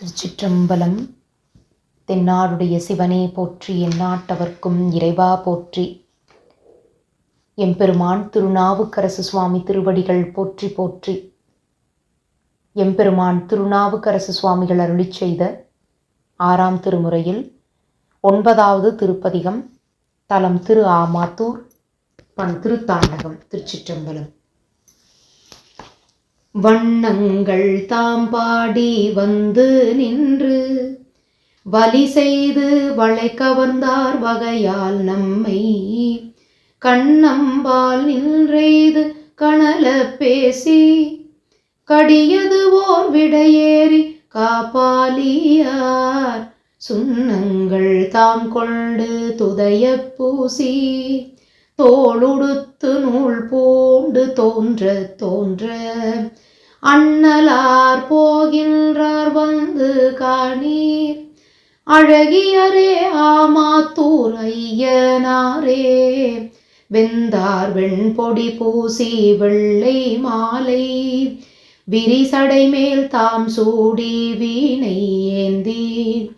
திருச்சிற்றம்பலம். தென்னாடுடைய சிவனே போற்றி எந்நாட்டவர்க்கும் இறைவா போற்றி. எம்பெருமான் திருநாவுக்கரசு சுவாமி திருவடிகள் போற்றி போற்றி. எம்பெருமான் திருநாவுக்கரசு சுவாமிகள் அருளி செய்த ஆறாம் திருமுறையில் ஒன்பதாவது திருப்பதிகம் தலம் திரு ஆமாத்தூர் பண் திருத்தாண்டகம் திருச்சிற்றம்பலம். வண்ணங்கள் தாம் பாடி வந்து நின்று வலி செய்து வளை கவர்ந்தார் வகையால் நம்மை. கண்ணம்பால் நின்றெய்து கணல பேசி கடியது ஓர் விடையேறி காப்பாலியார். சுண்ணங்கள் தாம் கொண்டு துதைய பூசி தோளுடுத்து நூல் பூண்டு தோன்ற தோன்ற. அண்ணலார் போகின்றார் வந்து காணீர். அழகியரே ஆமாத்தூர் ஐயனாரே. வெந்தார் வெண்பொடி பூசி வெள்ளை மாலை. விரிசடை மேல் தாம் சூடி வீணை ஏந்தி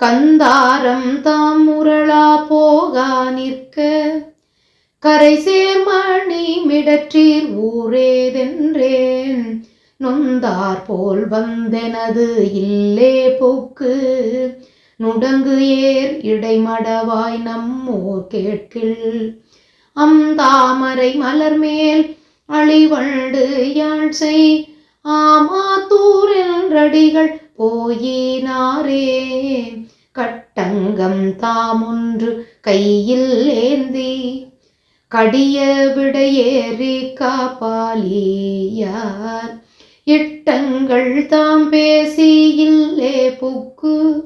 கந்தாரம் தாம் முரளா போகா நிற்க. கரை சேர்மணி மிடற்றீர் ஊரேதென்றேன். நொந்தார் போல் வந்தெனது இல்லே போக்கு. நுடங்கு ஏர் இடைமடவாய் நம்மோர் கேட்கில். அம் தாமரை மலர் மேல் அழிவண்டு யாழ்சை செய் ஆமாத்தூர் என்றடிகள் போயினாரே. கட்டங்கம் தாமொன்று கையில் ஏந்தி. கடிய விடையேறி காப்பாலியார் இட்டங்கள் தாம் பேசி இல்லே புக்கு.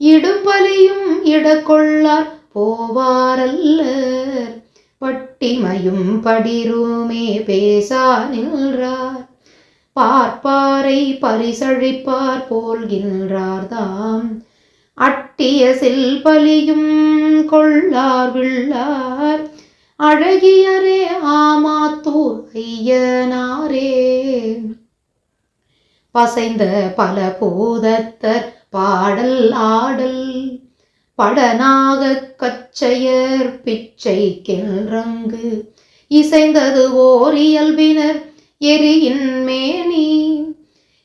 இடும்பலியும் இடக்கொள்ளார் போவாரல்லர். பட்டிமையும் படிருமே பேசா நின்றார். பார்ப்பாரை பரிசழிப்பார் போல்கின்றார்தாம் அட்டிய செல்பலியும் கொள்ளார் விள்ளார் அழகியரே ஆமாத்தூர் ஐயனாரே பசைந்த பல பூதத்தர் பாடல் ஆடல் படனாக கச்சையர் பிச்சை கென்றங்கு இசைந்தது ஓர் இயல்பினர் எரியின் மேனி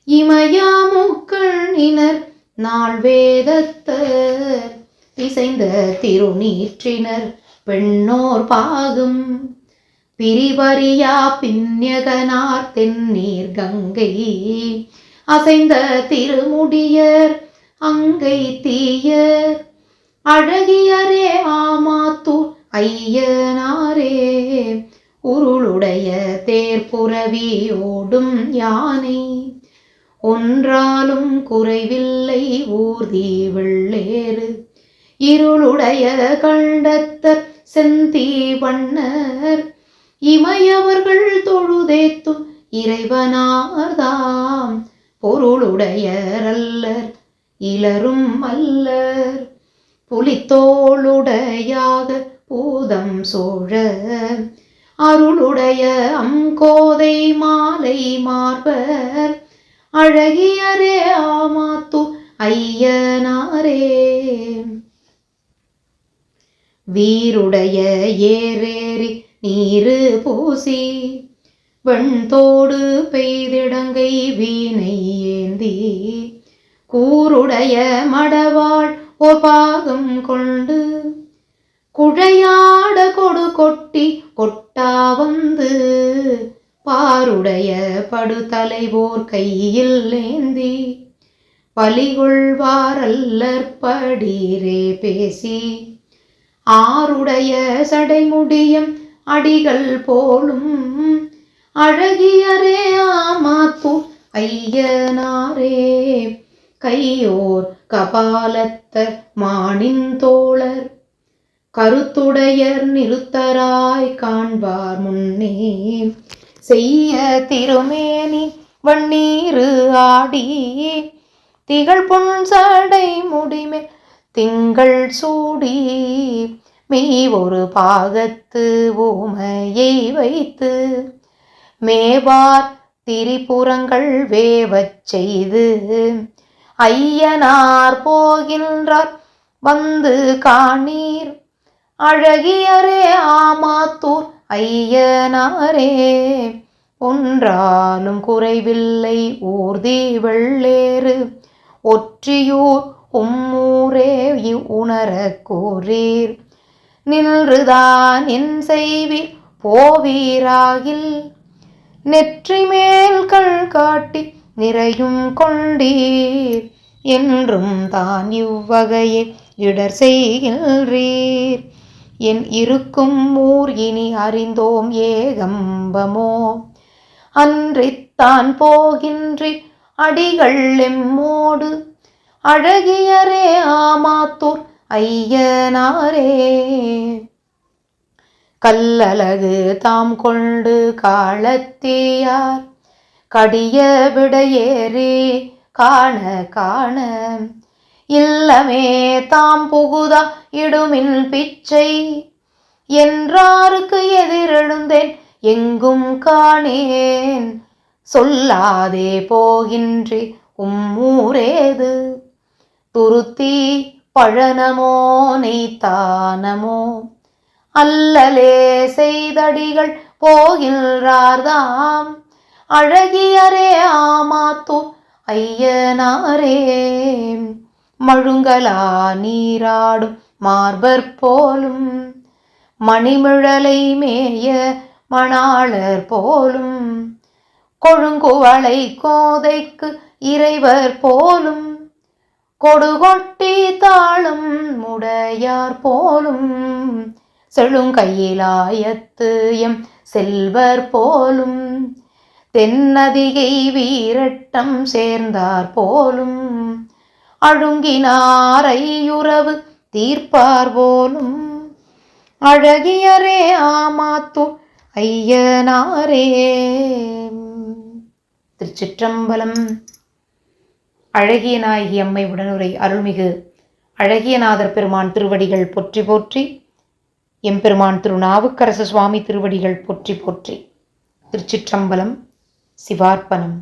இமயாமுக்கண்ணினர் நாள் வேதத்தர் இசைந்த திருநீற்றினர் பெண்ணோர் பாகும். பிரிவரியா பின்யகனார் தென்னீர் கங்கை. அசைந்த திருமுடியர் அங்கை தீயர். அழகியரே ஆமாத்தூர் ஐயனாரே. உருளுடைய தேர்புறவி ஓடும் யானை. ஒன்றாலும் குறைவில்லை ஊர்தி வெள்ளேறு. இருளுடைய கண்டத்தர் செந்தி வண்ணர். இமையவர்கள் தொழுதேத்தும் இறைவனார்தாம். பொருளுடையரல்லர் இலரும் அல்லர். புலித்தோளுடையாக பூதம் சோழ. அருளுடைய அங்கோதை மாலை மார்பர். அழகியரே ஆமாத்து ஐயனாரே. வீருடைய ஏரேறி நீரு பூசி வெண்தோடு பெய்திடங்கை வீணை ஏந்தி கூருடைய மடவாள் ஓர் பாகம் கொண்டு குழையாட கொடு கொட்டி கொட்டா வந்து பாருடைய படுதலைவோர் கையில் ஏந்தி பலிகொள்வாரல்லற்படீரே பேசி ஆருடைய சடைமுடியம் அடிகள் போலும். அழகியரே ஆமாப்பு ஐயனாரே. கையோர் கபாலத்த மானின் தோழர். கருத்துடையர் நிறுத்தராய் காண்பார் முன்னே. செய்ய திருமேனி வண்ணீரு ஆடி. திகழ் பொன் சடை முடிமே திங்கள் சூடி மெய் ஒரு பாகத்து ஊமையை வைத்து மேவார் திரிபுறங்கள் வேவச் செய்து ஐயனார் போகின்றார் வந்து காணீர். அழகியரே ஆமாத்தூர் ஐயனாரே ஒன்றாலும் குறைவில்லை ஊர்தி வெள்ளேறு. ஒற்றியூர் உம்மூரே உணர கூறீர். நின்றுதான் என் செய்வீர் போவீராகில். நெற்றி மேல் கண் காட்டி நிறையும் கொண்டீர். என்றும் தான் இவ்வகையே இடர் செய்கின்றீர். என் இருக்கும் ஊர் இனி அறிந்தோம் ஏகம்பமோ? அன்றித்தான் போகின்றி அடிகள் எம்மோடு அழகியரே ஆமாத்தூர் ஐயனாரே. கல்லழகு தாம் கொண்டு காலத்தேயார் கடிய விடையேறி காண காண. இல்லமே தாம் புகுதா இடுமின் பிச்சை என்றாருக்கு எதிரெழுந்தேன் எங்கும் காணேன். சொல்லாதே போகின்றி உம்மூரேது துருத்தி பழனமோ நெய்த்தானமோ? அல்லலே செய்தடிகள் போகின்றார்தாம். அழகியரே ஆமாத்து ஐயனாரே. மழுங்கலா நீராடும் மார்பர் போலும். மணிமிழலை மேய மணாளர் போலும். கொழுங்குவளை கோதைக்கு இறைவர் போலும். கொடுகொட்டி தாளும் முடையார் போலும். செழுங்கையிலாயத்து எம் செல்வர் போலும். தென்னதிகை வீரட்டம் சேர்ந்தார் போலும். அழுங்கினாரையுறவு தீர்ப்பார் போலும். அழகியரே ஆமாத்து ஐயனாரே. திருச்சிற்றம்பலம் அழகிய நாயகி அம்மை உடனுரை அருள்மிகு. அழகியநாதர் பெருமான் திருவடிகள் பொற்றி போற்றி எம்பெருமான் திருநாவுக்கரச சுவாமி திருவடிகள் போற்றி போற்றி. திருச்சிற்றம்பலம் சிவார்ப்பணம்.